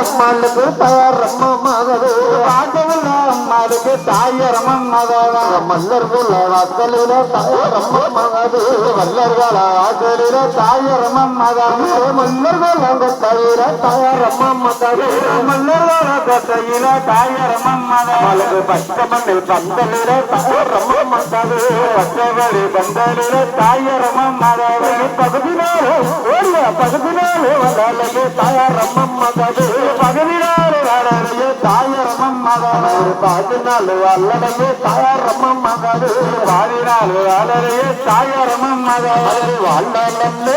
அம்மாளுக்கு தாரம்மா மகது பாட்டவுள்ள ಮಗದು ತಾಯಿಯ ರಮಮ್ಮಗಳ ಮಲ್ಲರ್ಗಳ ಅಕ್ಕಲಿಲ ತಾಯ ರಮ್ಮಮ್ಮಗದು ಮಲ್ಲರ್ಗಳ ಅಕ್ಕಲಿಲ ತಾಯಿಯ ರಮಮ್ಮಗದು ಮಲ್ಲರ್ಗಳ ಗೊತ್ತಾಯಿಲ ತಾಯ ರಮಮ್ಮಗದು ಮಲ್ಲರ್ಗಳ ಗೊತ್ತಾಯಿಲ ತಾಯ ರಮಮ್ಮಗ ಮಲಗು ಪಚ್ಚ ಮಣ್ಣಿಲ್ ಬಂದಲಿಲ ತಾಯ ರಮಮ್ಮಗದು ಪಚ್ಚಬಳಿ ಬಂದಲಿಲ ತಾಯ ರಮಮ್ಮಗದು ಪಗದಿನಾಳು ಓಡಿಯ ಪಗದಿನಾಳು ತಾಯ ರಮಮ್ಮಗದು ಪಗದಿನಾಳು ತಾಯ பாட்டு நாள் வளரைய தாயரமம் மதம் பதினாலு அல்லடையே தாரம்மா மகது பாதினாலு வளரைய தாயரமம் மதம் வாழ்நாளே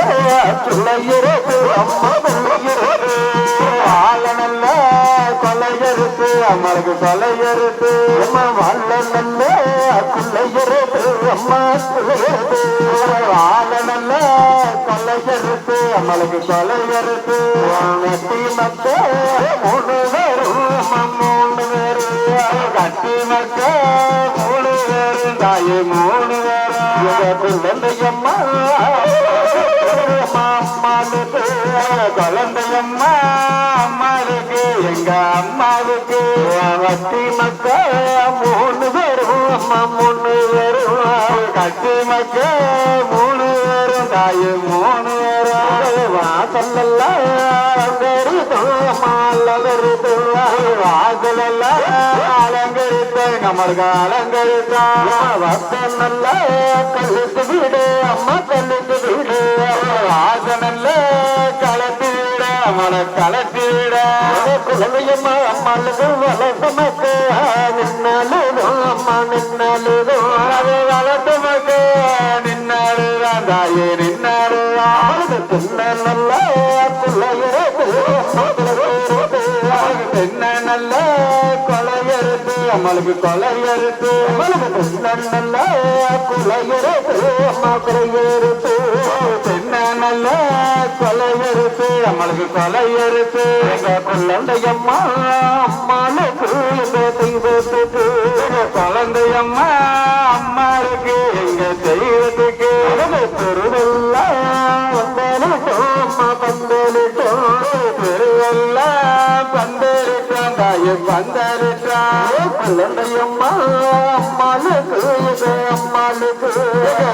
பிள்ளையிருக்கு அம்மா பிள்ளையிருக்கு ஆளனல்ல கொலையறுத்து அம்மளுக்கு கொலையறுத்து அம்மா வாழ்நாளே பிள்ளையிருக்கு அம்மா பிள்ளையிருக்கு ஆளனல்ல கொலையறுத்து அம்மளுக்கு கொலையறுத்து நட்டி மத்த மூணு மூணு பேரும் கட்டி மக்க மூணு பேரும் தாயே மூணு பேரும் பிள்ளையம்மா அம்மாளுக்கு குழந்தையம்மா அம்மாளுக்கு எங்க அம்மாவுக்கு வட்டி மக்க மூணு பேரும் அம்மா மூணு பேரும். கட்டி மக்க மூணு பேரும் தாயே மூணு பேரும். வாசல்லாம் வாசலெல்லாம் அலங்கரித்த தான் நல்ல கழுத்து வீடு அம்மா கழுத்து வீடு வாசனல்ல கலத்தி விட அமல கலத்தி விட குழந்தையம்மா அம்மாளுக்கு வளசமக்கு நின்னாலும் அம்மா நின்னாலும் அது வளர்த்து மக்கு நின்னாரு தாயே நின்னாருதான் சின்ன நல்ல பிள்ளையிருக்கு அம்மா பிள்ளையிருக்கு என்ன நல்ல நம்மளுக்கு கொலையறுத்து நல்ல குலையிருக்கு அம்மா குலையிருக்கு என்ன நல்ல கொலையறுத்து நம்மளுக்கு கொலையறுத்து எங்க குழந்தையம்மா அம்மாளுக்கு தெய்வத்துக்கு குழந்தையம்மா பந்தரிட்டான் தாயை குழந்தையம்மா அம்மாளுக்கு இது அம்மாளுக்கு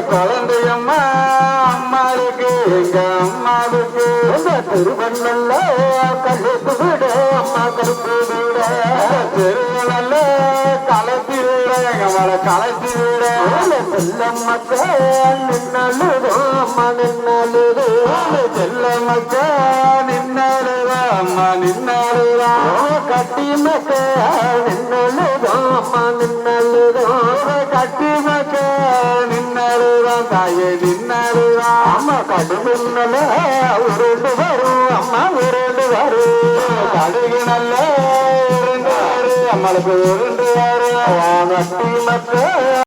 குழந்தையம்மா எங்க அம்மாவுக்கு திருவண்ணல்ல கழுத்து விடு அம்மா கருப்பு விட திருவள்ள கலத்தி விட எங்களை கலத்தி விட செல்லம் மக்கள் நின்னலுதோ அம்மா நின்னலுதோ செல்ல மக்க நின்னாருதா அம்மா நின்னாருதா கட்டி மக்கள் நின்னலுதோ அம்மா நின்ன தாயே நின்னாருதா அம்மா கடுமின்னல உருண்டு வரும் அம்மா உருண்டு வரும் கடுகு நல்ல இருந்து அம்மளுக்கு உருண்டு வரும் கட்டி மக்கள்